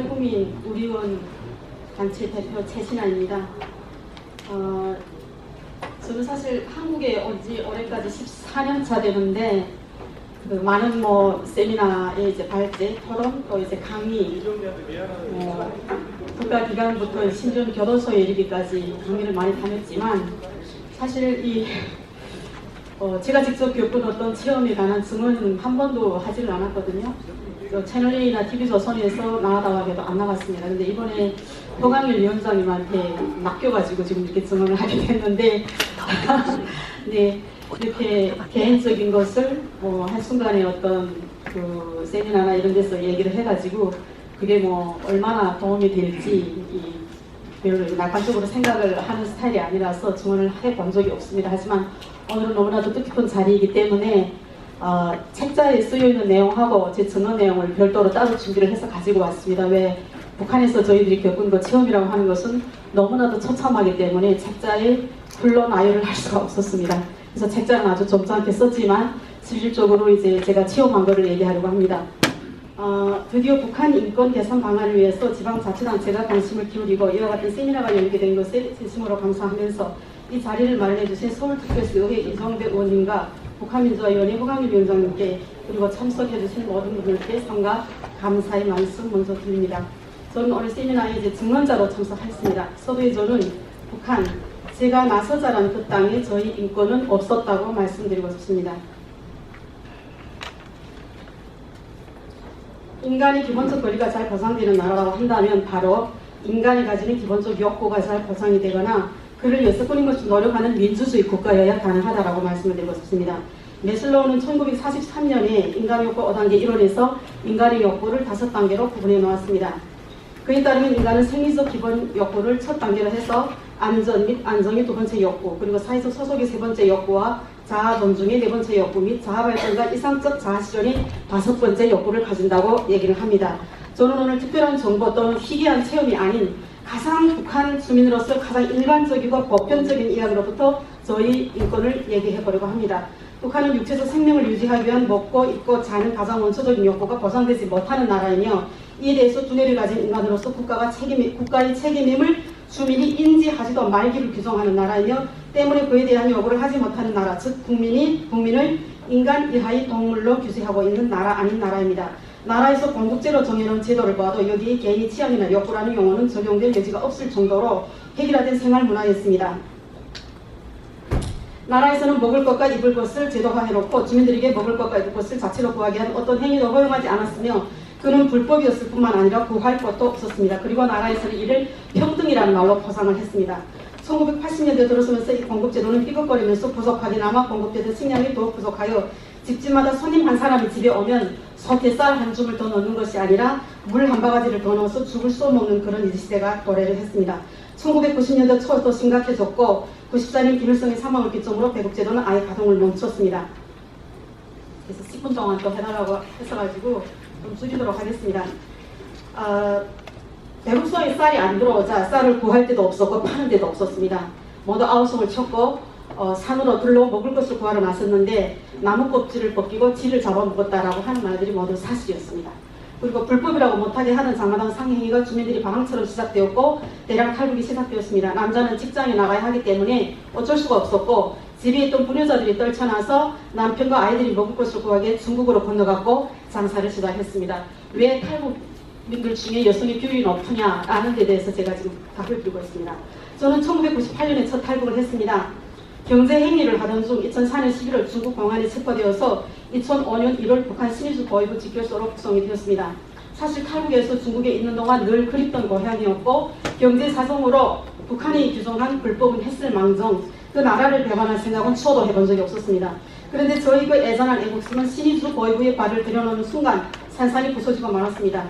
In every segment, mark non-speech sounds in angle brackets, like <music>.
탈북민 우리원 단체 대표 최신아입니다. 어, 저는 사실 한국에 온 지 올해까지 14년 차 되는데 그 많은 뭐 세미나에 이제 발제, 토론, 또 이제 강의, 어, 국가 기관부터 신전 교도소에 이르기까지 강의를 많이 다녔지만 사실 이 어, 제가 직접 겪은 어떤 체험에 관한 증언은 한 번도 하지를 않았거든요. 저 채널A나 TV조선에서 나가다가 해도 안 나갔습니다. 근데 이번에 허강일 위원장님한테 맡겨가지고 지금 이렇게 증언을 하게 됐는데, <laughs> 네, 이렇게 개인적인 것을 뭐 한순간에 어떤 그 세미나나 이런 데서 얘기를 해가지고 그게 뭐 얼마나 도움이 될지 이 별로 낙관적으로 생각을 하는 스타일이 아니라서 증언을 해 본 적이 없습니다. 하지만 오늘은 너무나도 뜻깊은 자리이기 때문에 어, 책자에 쓰여 있는 내용하고 제 증언 내용을 별도로 따로 준비를 해서 가지고 왔습니다. 왜 북한에서 저희들이 겪은 그 체험이라고 하는 것은 너무나도 처참하기 때문에 책자에 훌로 나열을 할 수가 없었습니다. 그래서 책자는 아주 점잖게 썼지만 실질적으로 이제 제가 체험한 거를 얘기하려고 합니다. 어, 드디어 북한 인권 개선 방안을 위해서 지방자치단체가 관심을 기울이고 이와 같은 세미나가 열리게 된 것에 진심으로 감사하면서 이 자리를 마련해 주신 서울특별시 의회 이정배 의원님과 북한민주화위원회 허강일 위원장님께 그리고 참석해 주신 모든 분들께 상가 감사의 말씀 먼저 드립니다. 저는 오늘 세미나에 이제 증언자로 참석했습니다. 서두에 저는 북한 제가 나서 자란 그 땅에 저희 인권은 없었다고 말씀드리고 싶습니다. 인간의 기본적 권리가 잘 보장되는 나라라고 한다면 바로 인간이 가지는 기본적 욕구가 잘 보장이 되거나 그를 위해서 끊임없이 노력하는 민주주의 국가여야 가능하다라고 말씀을 드리고 싶습니다. 메슬로우는 1943년에 인간 욕구 5단계 1원에서 인간의 욕구를 5단계로 구분해 놓았습니다. 그에 따르면 인간은 생리적 기본 욕구를 첫 단계로 해서 안전 및 안정이 두 번째 욕구, 그리고 사회적 소속이 세 번째 욕구와 자아 존중의 네 번째 욕구 및 자아 발전과 이상적 자아 실현이 다섯 번째 욕구를 가진다고 얘기를 합니다. 저는 오늘 특별한 정보 또는 희귀한 체험이 아닌 가장 북한 주민으로서 가장 일반적이고 보편적인 이야기로부터 저희 인권을 얘기해 보려고 합니다. 북한은 육체적 생명을 유지하기 위한 먹고 입고 자는 가장 원초적인 욕구가 보장되지 못하는 나라이며 이에 대해서 두뇌를 가진 인간으로서 국가가 책임, 국가의 책임임을 주민이 인지하지도 말기를 규정하는 나라이며 때문에 그에 대한 요구를 하지 못하는 나라, 즉 국민이 국민을 인간 이하의 동물로 규제하고 있는 나라 아닌 나라입니다. 나라에서 공국제로 정해놓은 제도를 봐도 여기에 개인의 취향이나 욕구라는 용어는 적용될 여지가 없을 정도로 획일화된 생활 문화였습니다. 나라에서는 먹을 것과 입을 것을 제도화해놓고 주민들에게 먹을 것과 입을 것을 자체로 구하게 한 어떤 행위도 허용하지 않았으며 그는 불법이었을 뿐만 아니라 구할 것도 없었습니다. 그리고 나라에서는 이를 평등이라는 말로 포장을 했습니다. 1980년대 들어서면서 이 공급제도는 삐걱거리면서 부족하게나마 공급되던 식량이 더욱 부족하여 집집마다 손님 한 사람이 집에 오면 솥에 쌀 한 줌을 더 넣는 것이 아니라 물 한 바가지를 더 넣어서 죽을 쏘먹는 그런 시대가 도래를 했습니다. 1990년대 초도 심각해졌고 94년 김일성의 사망을 기점으로 배급제도는 아예 가동을 멈췄습니다. 그래서 10분 동안 또 해달라고 했어가지고 좀 줄이도록 하겠습니다. 아, 배국성에 쌀이 안 들어오자 쌀을 구할 데도 없었고 파는 데도 없었습니다. 모두 아우성을 쳤고 어, 산으로 들러 먹을 것을 구하러 나섰는데 나무 껍질을 벗기고 쥐를 잡아먹었다라고 하는 말들이 모두 사실이었습니다. 그리고 불법이라고 못하게 하는 장마당 상행위가 주민들이 방황처럼 시작되었고 대량 탈북이 시작되었습니다. 남자는 직장에 나가야 하기 때문에 어쩔 수가 없었고 집에 있던 부녀자들이 떨쳐나서 남편과 아이들이 먹을 것을 구하기에 중국으로 건너갔고 장사를 시작했습니다. 왜 탈북민들 중에 여성의 비율이 높으냐라는 데 대해서 제가 지금 답을 드리고 있습니다. 저는 1998년에 첫 탈북을 했습니다. 경제 행위를 하던 중 2004년 11월 중국 공안에 체포되어서 2005년 1월 북한 신의주 보위부 직결소로 구성이 되었습니다. 사실 탈북에서 중국에 있는 동안 늘 그립던 고향이었고 경제 사정으로 북한이 규정한 불법은 했을 망정 그 나라를 배반할 생각은 추워도 해본 적이 없었습니다. 그런데 저희 그 애잔한 애국심은 신의주 보위부에 발을 들여놓는 순간 산산이 부서지고 말았습니다.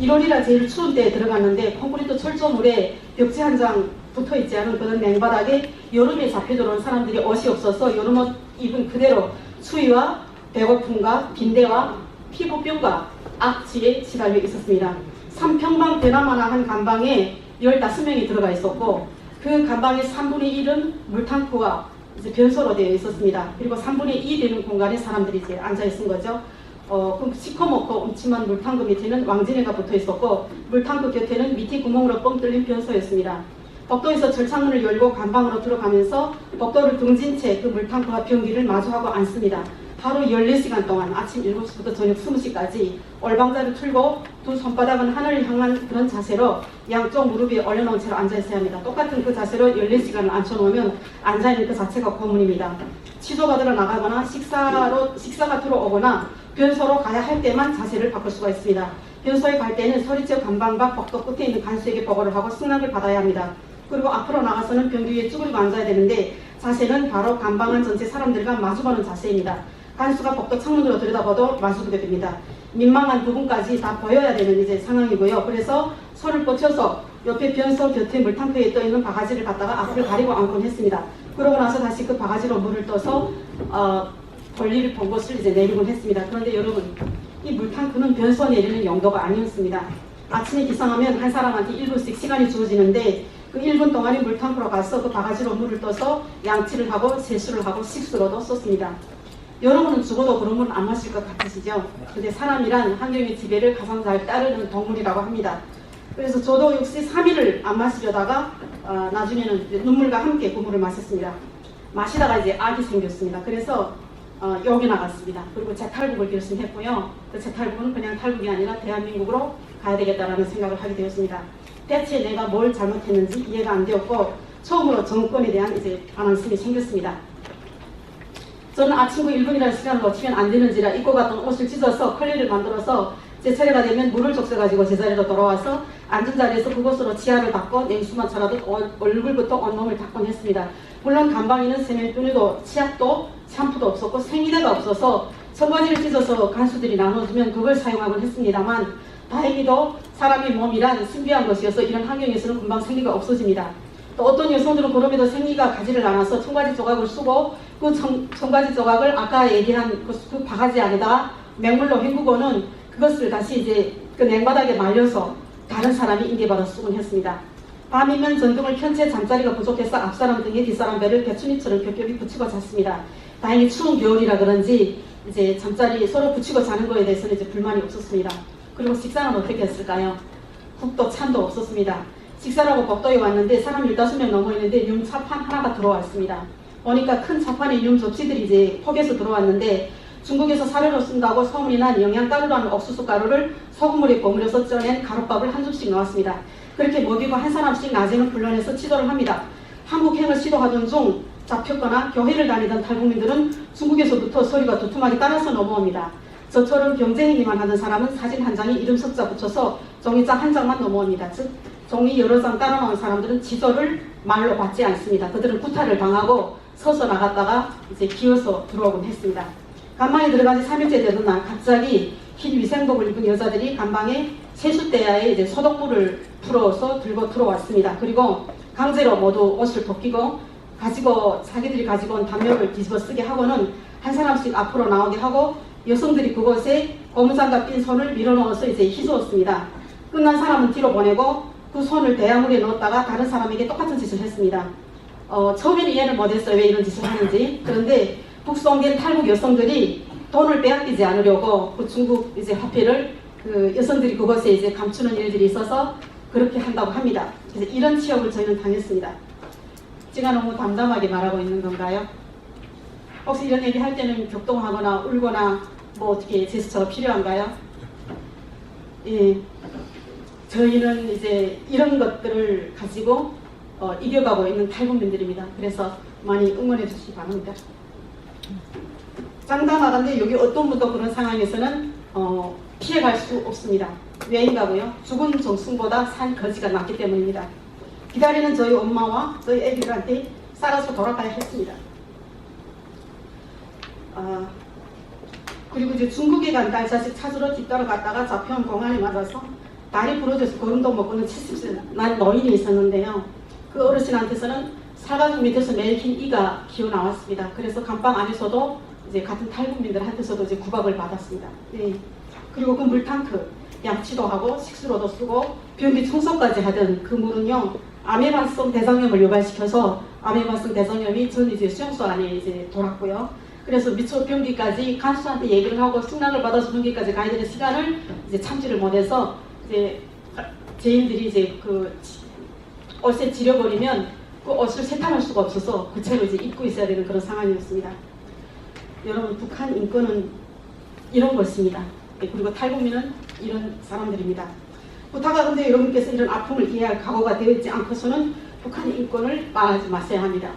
1월이라 제일 추운 때에 들어갔는데 콘크리트 철조물에 벽지 한 장 붙어 있지 않은 그런 냉바닥에 여름에 잡혀 들어온 사람들이 옷이 없어서 여름 옷 입은 그대로 추위와 배고픔과 빈대와 피부병과 악취에 시달려 있었습니다. 3평방 대나마나 한 간방에 15명이 들어가 있었고 그 간방의 3분의 1은 물탕크와 이제 변소로 되어 있었습니다. 그리고 3분의 2 되는 공간에 사람들이 이제 앉아 있은 거죠. 어, 그 시커멓고 음침한 물탕구 밑에는 왕진해가 붙어 있었고 물탕구 곁에는 밑이 구멍으로 뻥 뚫린 변소였습니다. 복도에서 절창문을 열고 간방으로 들어가면서 복도를 등진 채 그 물탕구와 변기를 마주하고 앉습니다. 하루 14시간 동안 아침 7시부터 저녁 20시까지 얼방자를 틀고 두 손바닥은 하늘을 향한 그런 자세로 양쪽 무릎 위에 올려놓은 채로 앉아있어야 합니다. 똑같은 그 자세로 14시간을 앉혀놓으면 앉아있는 그 자체가 고문입니다. 취소받으러 나가거나 식사로, 식사가 들어오거나 변소로 가야 할 때만 자세를 바꿀 수가 있습니다. 변소에 갈 때는 서리째 관방박 복도 끝에 있는 간수에게 보고를 하고 승낙을 받아야 합니다. 그리고 앞으로 나가서는 변기 위에 쭈그리고 앉아야 되는데 자세는 바로 간방안 전체 사람들과 마주보는 자세입니다. 간수가 복도 창문으로 들여다봐도 마주보게 됩니다. 민망한 부분까지 다 보여야 되는 이제 상황이고요. 그래서 손을 뻗쳐서 옆에 변소 곁에 물탕크에 떠 있는 바가지를 갖다가 앞을 가리고 앉곤 했습니다. 그러고 나서 다시 그 바가지로 물을 떠서 어, 볼일을 본 것을 이제 내리곤 했습니다. 그런데 여러분, 이 물탕크는 변소 내리는 용도가 아니었습니다. 아침에 기상하면 한 사람한테 1분씩 시간이 주어지는데 그 1분 동안에 물탕크로 가서 그 바가지로 물을 떠서 양치를 하고 세수를 하고 식수로도 썼습니다. 여러분은 죽어도 그런 물안 마실 것 같으시죠? 근데 사람이란 환경의 지배를 가장 잘 따르는 동물이라고 합니다. 그래서 저도 역시 3일을 안 마시려다가 어, 나중에는 눈물과 함께 그 물을 마셨습니다. 마시다가 이제 악이 생겼습니다. 그래서 어, 욕이 나갔습니다. 그리고 재탈북을 결심했고요. 그 재탈북은 그냥 탈북이 아니라 대한민국으로 가야 되겠다라는 생각을 하게 되었습니다. 대체 내가 뭘 잘못했는지 이해가 안 되었고 처음으로 정권에 대한 이제 반항심이 생겼습니다. 저는 아침구 1분이라는 시간을 놓치면 안 되는지라 입고 갔던 옷을 찢어서 컬리를 만들어서 제 차례가 되면 물을 적셔가지고 제자리로 돌아와서 앉은 자리에서 그곳으로 치아를 닦고 냉수만 차라도 얼- 얼굴부터 온몸을 닦곤 했습니다. 물론 간방에는 세면도니도 치약도 샴푸도 없었고 생리대가 없어서 청바지를 찢어서 간수들이 나눠주면 그걸 사용하곤 했습니다만 다행히도 사람의 몸이란 신비한 것이어서 이런 환경에서는 금방 생리가 없어집니다. 또 어떤 여성들은 그럼에도 생리가 가지를 않아서 청바지 조각을 쓰고 그 청, 청바지 조각을 아까 얘기한 그, 그 바가지 안에다가 맹물로 헹구고는 그것을 다시 이제 그 냉바닥에 말려서 다른 사람이 인계받아 쓰곤 했습니다. 밤이면 전등을 켠 채 잠자리가 부족해서 앞사람 등에 뒷사람 배를 배추잎처럼 겹겹이 붙이고 잤습니다. 다행히 추운 겨울이라 그런지 이제 잠자리 서로 붙이고 자는 거에 대해서는 이제 불만이 없었습니다. 그리고 식사는 어떻게 했을까요? 국도 찬도 없었습니다. 식사라고 복도에 왔는데 사람 15명 넘어 있는데 융 차판 하나가 들어왔습니다. 보니까 큰 차판에 융 접시들이 이제 폭에서 들어왔는데 중국에서 사료로 쓴다고 소문이 난 영양가루라는 옥수수 가루를 소금물에 버무려서 쪄낸 가루밥을 한 줌씩 넣었습니다. 그렇게 먹이고 한 사람씩 낮에는 불러내서 치도를 합니다. 한국행을 시도하던 중 잡혔거나 교회를 다니던 탈북민들은 중국에서부터 소리가 두툼하게 따라서 넘어옵니다. 저처럼 경제행위만 하는 사람은 사진 한 장에 이름 석자 붙여서 종이장 한 장만 넘어옵니다. 즉 종이 여러 장 따라 나온 사람들은 지도를 말로 받지 않습니다. 그들은 구타를 당하고 서서 나갔다가 이제 기어서 들어오곤 했습니다. 간방에 들어간 지 3일째 되던 날 갑자기 흰 위생복을 입은 여자들이 간방에 세숫대야에 이제 소독물을 풀어서 들고 들어왔습니다. 그리고 강제로 모두 옷을 벗기고 가지고 자기들이 가지고 온 담요를 뒤집어 쓰게 하고는 한 사람씩 앞으로 나오게 하고 여성들이 그곳에 고무장갑 낀 손을 밀어넣어서 이제 휘저었습니다. 끝난 사람은 뒤로 보내고 그 손을 대야물에 넣었다가 다른 사람에게 똑같은 짓을 했습니다. 어, 처음에는 이해를 못했어요. 왜 이런 짓을 하는지. 그런데 북송된 탈북 여성들이 돈을 빼앗기지 않으려고 그 중국 이제 화폐를 그 여성들이 그것에 이제 감추는 일들이 있어서 그렇게 한다고 합니다. 그래서 이런 취업을 저희는 당했습니다. 제가 너무 담담하게 말하고 있는 건가요? 혹시 이런 얘기 할 때는 격동하거나 울거나 뭐 어떻게 제스처가 필요한가요? 예. 저희는 이제 이런 것들을 가지고 어, 이겨가고 있는 탈북민들입니다. 그래서 많이 응원해 주시기 바랍니다. 장담하건데 여기 어떤 분도 그런 상황에서는 어, 피해갈 수 없습니다. 왜인가고요? 죽은 정승보다 산 거지가 낫기 때문입니다. 기다리는 저희 엄마와 저희 애기들한테 살아서 돌아가야 했습니다. 아, 그리고 이제 중국에 간 딸 자식 찾으러 뒤따라 갔다가 잡혀온 공안에 맞아서 다리 부러져서 걸음도 못 걷는 70세 난 노인이 있었는데요. 그 어르신한테서는 사가죽 밑에서 멜킨 이가 기어 나왔습니다. 그래서 감방 안에서도 이제 같은 탈북민들한테서도 이제 구박을 받았습니다. 네. 그리고 그 물탕크 양치도 하고 식수로도 쓰고 변기 청소까지 하던 그 물은요 아메바성 대장염을 유발시켜서 아메바성 대장염이 전 이제 수용소 안에 이제 돌았고요. 그래서 미처 병기까지 간수한테 얘기를 하고 승낙을 받아서 병기까지 가야 되는 시간을 이제 참지를 못해서 이제 제인들이 이제 그 옷에 지려버리면 그 옷을 세탁할 수가 없어서 그 채로 이제 입고 있어야 되는 그런 상황이었습니다. 여러분 북한 인권은 이런 것입니다. 예, 그리고 탈북민은 이런 사람들입니다. 부탁하 근데 여러분께서 이런 아픔을 이해할 각오가 되어 있지 않고서는 북한의 인권을 말하지 마셔야 합니다.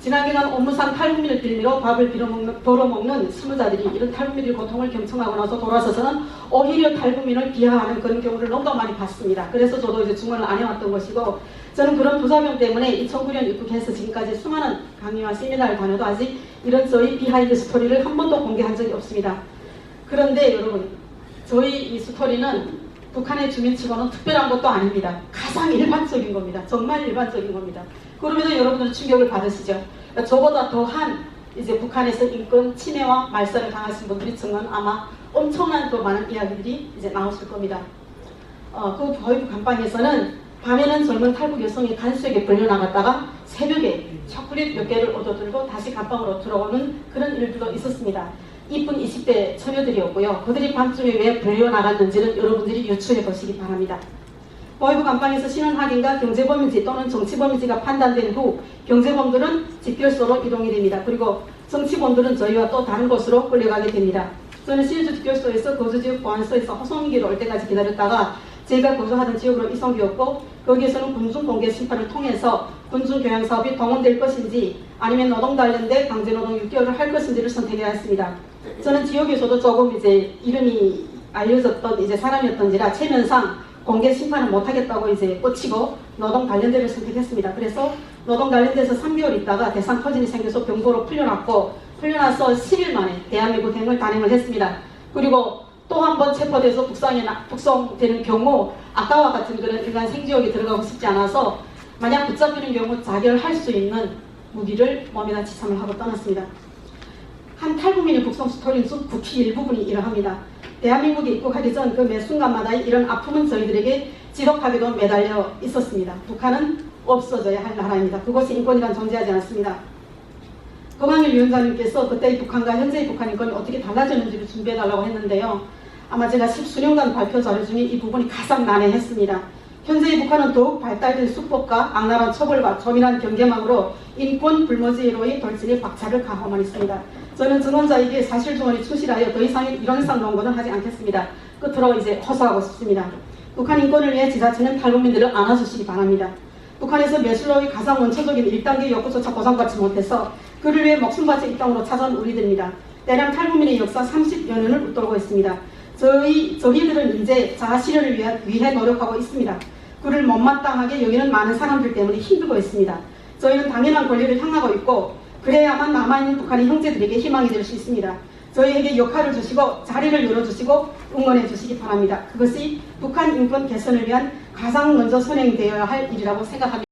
지난 기간 업무상 탈북민을 빌미로 밥을 빌어먹는, 벌어먹는 실무자들이 이런 탈북민의 고통을 경청하고 나서 돌아서서는 오히려 탈북민을 비하하는 그런 경우를 너무 많이 봤습니다. 그래서 저도 이제 중원을 안 해왔던 것이고 저는 그런 부작용 때문에 2009년 입국해서 지금까지 수많은 강의와 세미나를 다녀도 아직 이런 저희 비하인드 스토리를 한 번도 공개한 적이 없습니다. 그런데 여러분 저희 이 스토리는 북한의 주민 치고는 특별한 것도 아닙니다. 가장 일반적인 겁니다. 정말 일반적인 겁니다. 그럼에도 여러분들은 충격을 받으시죠. 그러니까 저보다 더한 이제 북한에서 인권 침해와 말살을 당하신 분들이 정말 아마 엄청난 또 많은 이야기들이 이제 나오실 겁니다. 어, 그 보이브 감방에서는 밤에는 젊은 탈북 여성이 간수에게 불려나갔다가 새벽에 초콜릿 몇 개를 얻어들고 다시 감방으로 들어오는 그런 일들도 있었습니다. 이쁜 20대 처녀들이었고요. 그들이 밤중에 왜 불려 나갔는지는 여러분들이 유추해 보시기 바랍니다. 보이브 감방에서 신원확인과 경제범인지 또는 정치범인지가 판단된 후 경제범들은 집결소로 이동이 됩니다. 그리고 정치범들은 저희와 또 다른 곳으로 끌려가게 됩니다. 저는 신주 집결소에서 거주지역 보안소에서 호송기로 올 때까지 기다렸다가 제가 거주하던 지역으로 이송되었고 거기에서는 군중 공개 심판을 통해서 군중 교양 사업이 동원될 것인지 아니면 노동 관련된 강제노동 6개월을 할 것인지를 선택해야 했습니다. 저는 지역에서도 조금 이제 이름이 알려졌던 이제 사람이었던지라 체면상 공개 심판을 못하겠다고 이제 꽂히고 노동 관련대를 선택했습니다. 그래서 노동 관련돼서 3개월 있다가 대상 터진이 생겨서 병고로 풀려났고 풀려나서 10일 만에 대한민국 행을 단행을 했습니다. 그리고 또 한 번 체포돼서 북상에 나- 북송되는 경우 아까와 같은 그런 일반 생지역에 들어가고 싶지 않아서 만약 붙잡히는 경우 자결할 수 있는 무기를 몸에다 지참을 하고 떠났습니다. 한 탈북민의 북송 스토리 중 국히 일부분이 이러합니다. 대한민국에 입국하기 전 그 매 순간마다 이런 아픔은 저희들에게 지독하게도 매달려 있었습니다. 북한은 없어져야 할 나라입니다. 그것이 인권이란 존재하지 않습니다. 검한일 위원장님께서 그때의 북한과 현재의 북한 인권이 어떻게 달라졌는지를 준비해달라고 했는데요. 아마 제가 십수년간 발표 자료 중에 이 부분이 가장 난해했습니다. 현재의 북한은 더욱 발달된 수법과 악랄한 처벌과 조민한 경계망으로 인권 불모지로의 돌진에 박차를 가하고만 있습니다. 저는 증언자에게 사실 증언이 충실하여 더 이상의 이론상 논거는 하지 않겠습니다. 끝으로 이제 호소하고 싶습니다. 북한 인권을 위해 지자체는 탈북민들을 안아주시기 바랍니다. 북한에서 매슬로의 가장 원초적인 1단계 욕구조차 보상받지 못해서 그를 위해 목숨 바쳐 이 땅으로 찾아온 우리들입니다. 대량 탈북민의 역사 30여 년을 웃돌고 있습니다. 저희, 저희들은 이제 자아 실현을 위해, 위해 노력하고 있습니다. 그를 못마땅하게 여기는 많은 사람들 때문에 힘들고 있습니다. 저희는 당연한 권리를 향하고 있고 그래야만 남아있는 북한의 형제들에게 희망이 될 수 있습니다. 저희에게 역할을 주시고 자리를 열어주시고 응원해 주시기 바랍니다. 그것이 북한 인권 개선을 위한 가장 먼저 선행되어야 할 일이라고 생각합니다.